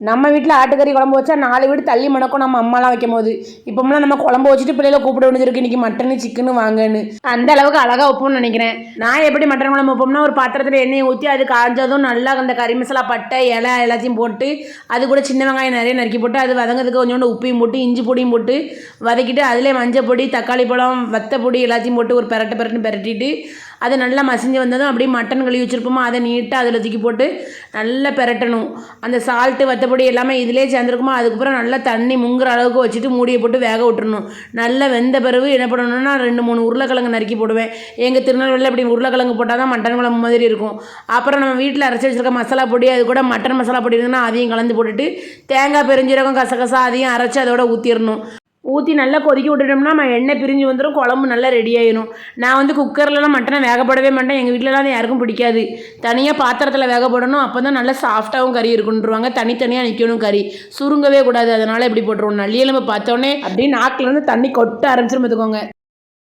நம்ம வீட்டில் ஆட்டுக்கறி குழம்பு வச்சா நாலு வீடு தள்ளி மணக்கும் நம்ம அம்மாலாம் வைக்கும் போது இப்போம்லாம் நம்ம குழம்பு வச்சுட்டு பிள்ளைகளை கூப்பிட வேண்டியது இன்னைக்கு மட்டனு சிக்கனு வாங்கன்னு. அந்த அளவுக்கு அழகாக வைப்போம்னு நினைக்கிறேன். நான் எப்படி மட்டன் குழம்பு வைப்போம்னா ஒரு பாத்திரத்தில் எண்ணெயை ஊற்றி அது காஞ்சதும் நல்லா அந்த கறி மசாலா பட்டை இலை எல்லாத்தையும் போட்டு அது கூட சின்ன வெங்காயம் நிறைய நறுக்கி போட்டு அது வதங்கிறதுக்கு கொஞ்சோண்டு உப்பையும் போட்டு இஞ்சி பொடியும் போட்டு வதக்கிட்டு அதிலே மஞ்சள் பொடி தக்காளி பழம் வத்த பொடி எல்லாத்தையும் போட்டு ஒரு பெரட்டு பெரட்டுன்னு பெரட்டிட்டு அது நல்லா மசிஞ்சு வந்ததும் அப்படியே மட்டன் கழுவி வச்சுருப்போமா அதை நீட்டாக அதில் தூக்கி போட்டு நல்லா பெரட்டணும். அந்த சால்ட்டு வத்தப்பொடி எல்லாமே இதிலே சேர்ந்துருக்குமா அதுக்கப்புறம் நல்லா தண்ணி முங்குற அளவுக்கு வச்சுட்டு மூடியை போட்டு வேக விட்டுறணும். நல்லா வெந்த பிறகு என்ன பண்ணணும்னா ரெண்டு மூணு உருளைக்கிழங்கு நறுக்கி போடுவேன். எங்கள் திருநெல்வேலியில் இப்படி உருளைக்கிழங்கு போட்டால் தான் மட்டன் குழம்பு மாதிரி இருக்கும். அப்புறம் நம்ம வீட்டில் அரைச்சி வச்சிருக்க மசாலா பொடி அது கூட மட்டன் மசாலா பொடி இருந்ததுன்னா அதையும் கலந்து போட்டுட்டு தேங்காய் பெருஞ்சீரகம் கசகசா அதையும் அரைச்சி அதோட ஊற்றிடணும் ஊற்றி நல்லா கொதிக்க விட்டுட்டோம்னா நம்ம எண்ணெய் பிரிஞ்சு வந்துடும் குழம்பு நல்லா ரெடி ஆயிடும் நான் வந்து குக்கர்லலாம் மட்டனை வேகப்படவே மாட்டேன். எங்கள் வீட்டிலலாம் அது யாருக்கும் பிடிக்காது. தனியாக பாத்திரத்தில் வேகப்படணும் அப்போ தான் நல்லா சாஃப்டாகவும் கறி இருக்குன்றுவாங்க. தனித்தனியாக நிற்கணும் கறி. சுருங்கவே கூடாது. அதனால் இப்படி போட்டுருவோம். நல்லியெலும்பு பார்த்தோன்னே அப்படியே நாக்குலேருந்து தண்ணி கொட்ட ஆரம்பிச்சிடும் பார்த்துக்கோங்க